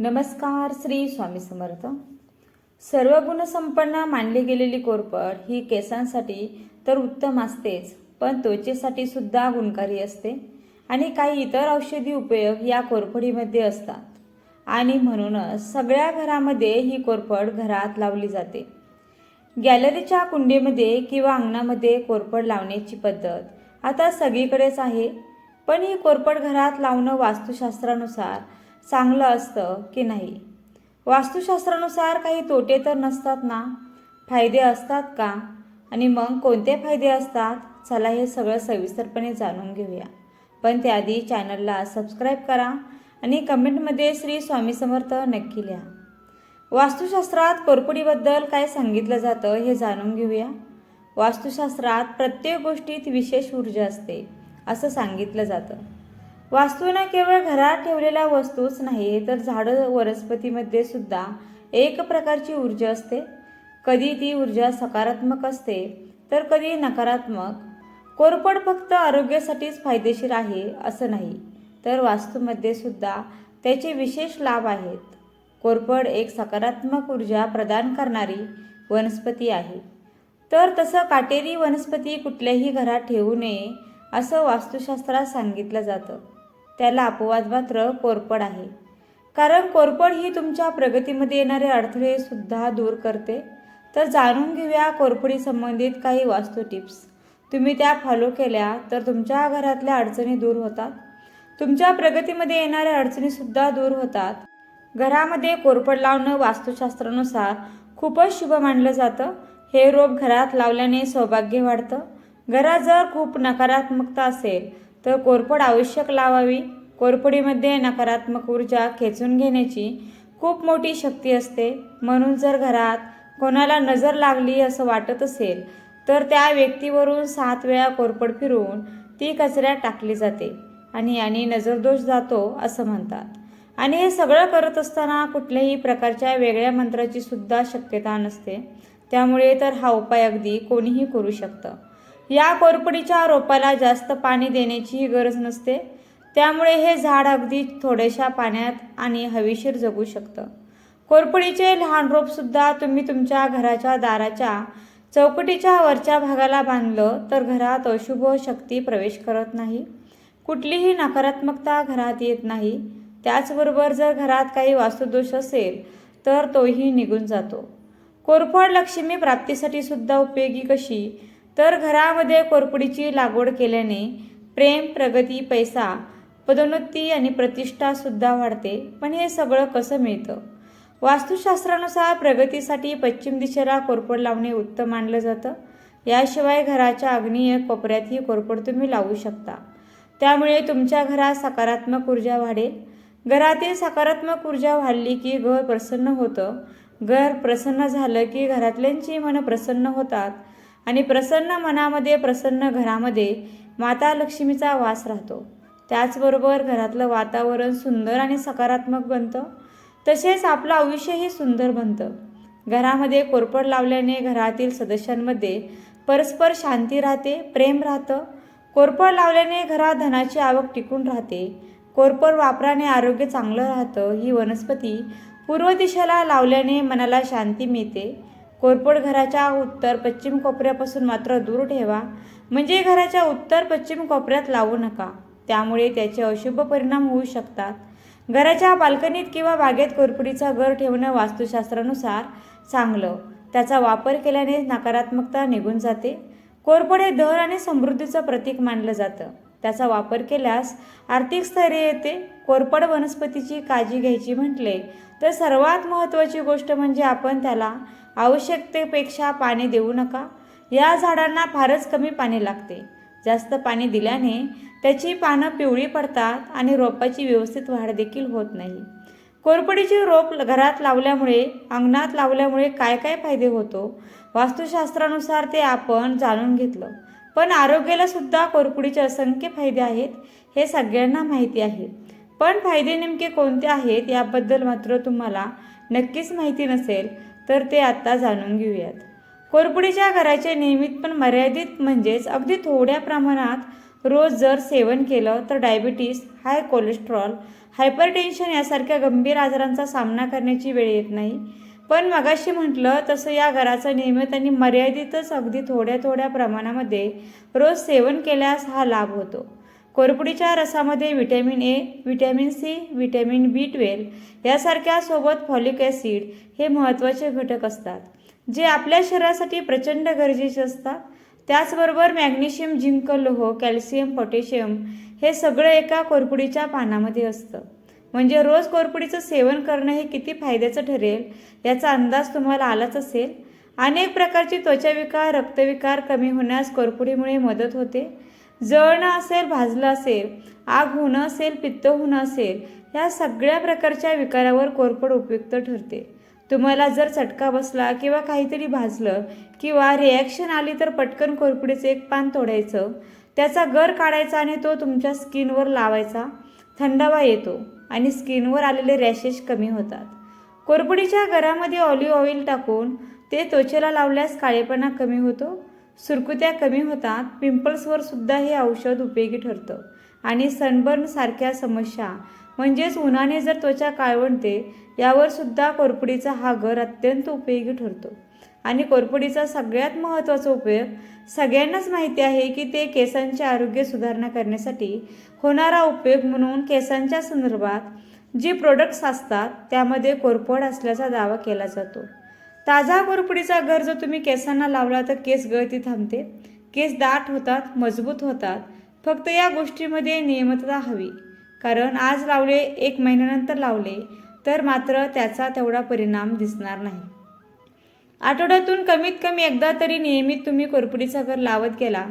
नमस्कार श्री स्वामी समर्थ. सर्व गुणसंपन्न मानली गेलेली कोरपड ही केसांसाठी तर उत्तम असतेच पण त्वचेसाठी सुद्धा गुणकारी असते आणि काही इतर औषधी उपयोग या कोरफडीमध्ये असतात. आणि म्हणूनच सगळ्या घरामध्ये ही कोरफड घरात लावली जाते. गॅलरीच्या कुंडीमध्ये किंवा अंगणामध्ये कोरफड लावण्याची पद्धत आता सगळीकडेच आहे पण ही कोरफड घरात लावणं वास्तुशास्त्रानुसार चांगलं असतं की नाही? वास्तुशास्त्रानुसार काही तोटे तर नसतात ना? फायदे असतात का? आणि मग कोणते फायदे असतात? चला हे सगळं सविस्तरपणे जाणून घेऊया. पण त्याआधी चॅनलला सबस्क्राईब करा आणि कमेंटमध्ये श्री स्वामी समर्थ नक्की लिहा. वास्तुशास्त्रात कोरपडीबद्दल काय सांगितलं जातं हे जाणून घेऊया. वास्तुशास्त्रात प्रत्येक गोष्टीत विशेष ऊर्जा असते असं सांगितलं जातं. वास्तूनं केवळ घरात ठेवलेल्या वस्तूच नाही तर झाडं वनस्पतीमध्ये सुद्धा एक प्रकारची ऊर्जा असते. कधी ती ऊर्जा सकारात्मक असते तर कधी नकारात्मक. कोरपड फक्त आरोग्यासाठीच फायदेशीर आहे असं नाही तर वास्तूमध्ये सुद्धा त्याचे विशेष लाभ आहेत. कोरफड एक सकारात्मक ऊर्जा प्रदान करणारी वनस्पती आहे. तर तसं काटेरी वनस्पती कुठल्याही घरात ठेवू नये असं वास्तुशास्त्रात सांगितलं जातं. त्याला अपवाद मात्र कोरपड आहे. कारण कोरपड ही तुमच्या प्रगतीमध्ये येणारे अडथळे सुद्धा दूर करते. तर जाणून घेऊया कोरपडी संबंधित काही वास्तू टिप्स. तुम्ही त्या फॉलो केल्या तर तुमच्या घरातल्या अडचणी दूर होतात. तुमच्या प्रगतीमध्ये येणाऱ्या अडचणीसुद्धा दूर होतात. घरामध्ये कोरपड लावणं वास्तुशास्त्रानुसार खूपच शुभ मानलं जातं. हे रोप घरात लावल्याने सौभाग्य वाढतं. घरात जर खूप नकारात्मकता असेल तर कोरफड आवश्यक लावावी. कोरफडीमध्ये नकारात्मक ऊर्जा खेचून घेण्याची खूप मोठी शक्ती असते. म्हणून जर घरात कोणाला नजर लागली असं वाटत असेल तर त्या व्यक्तीवरून सात वेळा कोरपड फिरवून ती कचऱ्यात टाकली जाते आणि याने नजरदोष जातो असं म्हणतात. आणि हे सगळं करत असताना कुठल्याही प्रकारच्या वेगळ्या मंत्राची सुद्धा शक्यता नसते. त्यामुळे तर हा उपाय अगदी कोणीही करू शकतं. या कोरपडीच्या रोपाला जास्त पाणी देण्याचीही गरज नसते. त्यामुळे हे झाड अगदी थोड्याशा पाण्यात आणि हवेशीर जगू शकतं. कोरपडीचे लहान रोपसुद्धा तुम्ही तुमच्या घराच्या दाराच्या चौकटीच्या वरच्या भागाला बांधलं तर घरात अशुभ शक्ती प्रवेश करत नाही. कुठलीही नकारात्मकता घरात येत नाही. त्याचबरोबर जर घरात काही वास्तुदोष असेल तर तोही निघून जातो. कोरफड लक्ष्मी प्राप्तीसाठी सुद्धा उपयोगी कशी? तर घरामध्ये कोरपडीची लागवड केल्याने प्रेम प्रगती पैसा पदोन्नती आणि प्रतिष्ठासुद्धा वाढते. पण हे सगळं कसं मिळतं? वास्तुशास्त्रानुसार प्रगतीसाठी पश्चिम दिशेला कोरपड लावणे उत्तम मानलं जातं. याशिवाय घराच्या आग्नेय कोपऱ्यातही कोरपड तुम्ही लावू शकता. त्यामुळे तुमच्या घरात सकारात्मक ऊर्जा वाढेल. घरातील सकारात्मक ऊर्जा वाढली की घर प्रसन्न होतं. घर प्रसन्न झालं की घरातल्यांची मनं प्रसन्न होतात. आणि प्रसन्न मनामध्ये प्रसन्न घरामध्ये माता लक्ष्मीचा वास राहतो. त्याचबरोबर घरातलं वातावरण सुंदर आणि सकारात्मक बनतं. तसेच आपलं आयुष्यही सुंदर बनतं. घरामध्ये कोरपड लावल्याने घरातील सदस्यांमध्ये परस्पर शांती राहते प्रेम राहतं. कोरपड लावल्याने घरात धनाची आवक टिकून राहते. कोरपड वापराने आरोग्य चांगलं राहतं. ही वनस्पती पूर्व दिशेला लावल्याने मनाला शांती मिळते. कोरपड घराच्या उत्तर पश्चिम कोपऱ्यापासून मात्र दूर ठेवा. म्हणजे घराच्या उत्तर पश्चिम कोपऱ्यात लावू नका. त्यामुळे त्याचे अशुभ परिणाम होऊ शकतात. घराच्या बाल्कनीत किंवा बागेत कोरपडीचा घर ठेवणं वास्तुशास्त्रानुसार चांगलं. त्याचा वापर केल्याने नकारात्मकता निघून जाते. कोरपड हे धन आणि समृद्धीचं प्रतीक मानलं जातं. त्याचा वापर केल्यास आर्थिक स्थैर्य येते. कोरपड वनस्पतीची काळजी घ्यायची म्हटले तर सर्वात महत्त्वाची गोष्ट म्हणजे आपण त्याला आवश्यकतेपेक्षा पाणी देऊ नका. या झाडांना फारच कमी पाणी लागते. जास्त पाणी दिल्याने त्याची पानं पिवळी पडतात आणि रोपाची व्यवस्थित वाढ देखील होत नाही. कोरपडीचे रोप घरात लावल्यामुळे अंगणात लावल्यामुळे काय काय फायदे होतो? वास्तुशास्त्रानुसार ते आपण जाणून घेतलं. पण आरोग्याला सुद्धा कोरपडीचे असंख्य फायदे आहेत हे सगळ्यांना माहिती आहे. पण फायदे नेमके कोणते आहेत याबद्दल मात्र तुम्हाला नक्कीच माहिती नसेल तर ते आत्ता जाणून घेऊयात. कोरपुडीच्या घराचे नियमित पण मर्यादित म्हणजेच अगदी थोड्या प्रमाणात रोज जर सेवन केलं तर डायबिटीस हाय कोलेस्ट्रॉल हायपरटेन्शन यासारख्या गंभीर आजारांचा सामना करण्याची वेळ येत नाही. पण मगाशी म्हटलं तसं या घराचं नियमित आणि मर्यादितच अगदी थोड्या थोड्या प्रमाणामध्ये रोज सेवन केल्यास हा लाभ होतो. कोरपुडीच्या रसामध्ये vitamin A vitamin C vitamin B twelve यासारख्या सोबत फॉलिक ॲसिड हे महत्त्वाचे घटक असतात जे आपल्या शरीरासाठी प्रचंड गरजेचे असतात. त्याचबरोबर मॅग्नेशियम झिंक लोह कॅल्शियम पोटॅशियम हे सगळं एका कोरपुडीच्या पानामध्ये असतं. म्हणजे रोज कोरपुडीचं सेवन करणं हे किती फायद्याचं ठरेल याचा अंदाज तुम्हाला आलाच असेल. अनेक प्रकारची त्वचाविकार रक्तविकार कमी होण्यास कोरपुडीमुळे मदत होते. जळणं असेल भाजलं असेल आग होणं असेल पित्त होणं असेल या सगळ्या प्रकारच्या विकारावर कोरपड उपयुक्त ठरते. तुम्हाला जर चटका बसला किंवा काहीतरी भाजलं किंवा रिॲक्शन आली तर पटकन कोरपुडीचं एक पान तोडायचं. त्याचा गर काढायचा आणि तो तुमच्या स्किनवर लावायचा. थंडावा येतो आणि स्किनवर आलेले रॅशेस कमी होतात. कोरपडीच्या गरामध्ये ऑलिव्ह ऑइल टाकून ते त्वचेला लावल्यास काळेपणा कमी होतो. सुरकुत्या कमी होतात पिंपल्सवर सुद्धा हे औषध उपयोगी ठरतं. आणि सनबर्न सारख्या समस्या म्हणजेच उन्हाने जर त्वचा काळवणते यावर सुद्धा कोरपडीचा हा घर अत्यंत उपयोगी ठरतो. आणि कोरपडीचा सगळ्यात महत्त्वाचा उपयोग सगळ्यांनाच माहिती आहे की ते केसांचे आरोग्य सुधारणा करण्यासाठी होणारा उपयोग म्हणून केसांच्या संदर्भात जे प्रोडक्ट्स असतात त्यामध्ये कोरपड असल्याचा दावा केला जातो. ताजा कोरपडीचा गर जर तुम्ही केसांना लावला तर केस गळती थांबते. केस दाट होतात मजबूत होतात. फक्त या गोष्टीमध्ये नियमितता हवी. कारण आज लावले एक महिन्यानंतर लावले तर मात्र त्याचा तेवढा परिणाम दिसणार नाही. आठवड्यातून कमीत कमी एकदा तरी नियमित तुम्ही कोरपडीचा घर लावत गेला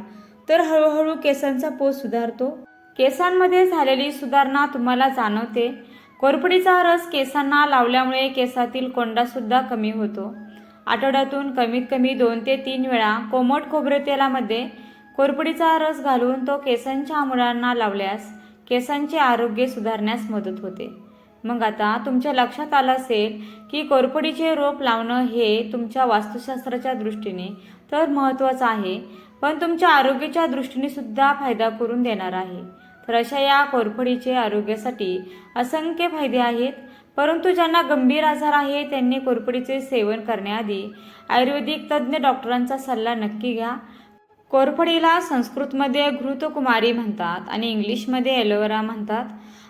तर हळूहळू केसांचा पोत सुधारतो. केसांमध्ये झालेली सुधारणा तुम्हाला जाणवते. कोरपडीचा रस केसांना लावल्यामुळे केसातील कोंडासुद्धा कमी होतो. आठवड्यातून कमीत कमी दोन ते तीन वेळा कोमट खोबरे तेलामध्ये कोरपडीचा रस घालून तो केसांच्या मुळांना लावल्यास केसांचे आरोग्य सुधारण्यास मदत होते. मग आता तुमच्या लक्षात आलं असेल की कोरपडीचे रोप लावणं हे तुमच्या वास्तुशास्त्राच्या दृष्टीने तर महत्त्वाचं आहे पण तुमच्या आरोग्याच्या दृष्टीने सुद्धा फायदा करून देणार आहे. तर अशा या कोरफडीचे आरोग्यासाठी असंख्य फायदे आहेत. परंतु ज्यांना गंभीर आजार आहे त्यांनी कोरफडीचे सेवन करण्याआधी आयुर्वेदिक तज्ज्ञ डॉक्टरांचा सल्ला नक्की घ्या. कोरफडीला संस्कृतमध्ये घृतकुमारी म्हणतात आणि इंग्लिशमध्ये एलोवेरा म्हणतात.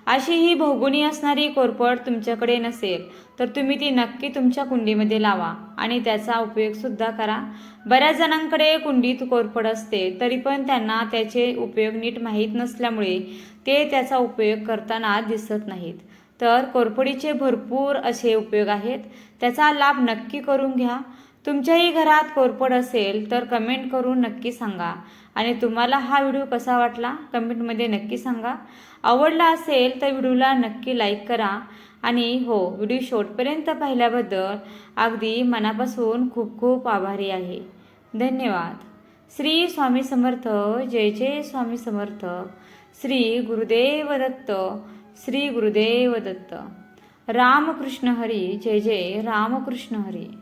अशी ही भौगुणी असणारी कोरफड तुमच्याकडे नसेल तर तुम्ही ती नक्की तुमच्या कुंडीमध्ये लावा आणि त्याचा उपयोगसुद्धा करा. बऱ्याच जणांकडे कुंडीत कोरफड असते तरी पण त्यांना त्याचे उपयोग नीट माहीत नसल्यामुळे ते त्याचा उपयोग करताना दिसत नाहीत. तर कोरफडीचे भरपूर असे उपयोग आहेत. त्याचा लाभ नक्की करून घ्या. तुमच्याही घरात कोरफड असेल तर कमेंट करून नक्की सांगा. आणि तुम्हाला हा व्हिडिओ कसा वाटला कमेंटमध्ये नक्की सांगा. आवडला असेल तर व्हिडिओला नक्की लाईक करा. आणि हो व्हिडिओ शेवटपर्यंत पाहिल्याबद्दल अगदी मनापासून खूप खूप आभारी आहे. धन्यवाद. श्री स्वामी समर्थ जय जय स्वामी समर्थ. श्री गुरुदेव दत्त श्री गुरुदेव दत्त. रामकृष्ण हरी जय जय रामकृष्ण हरी.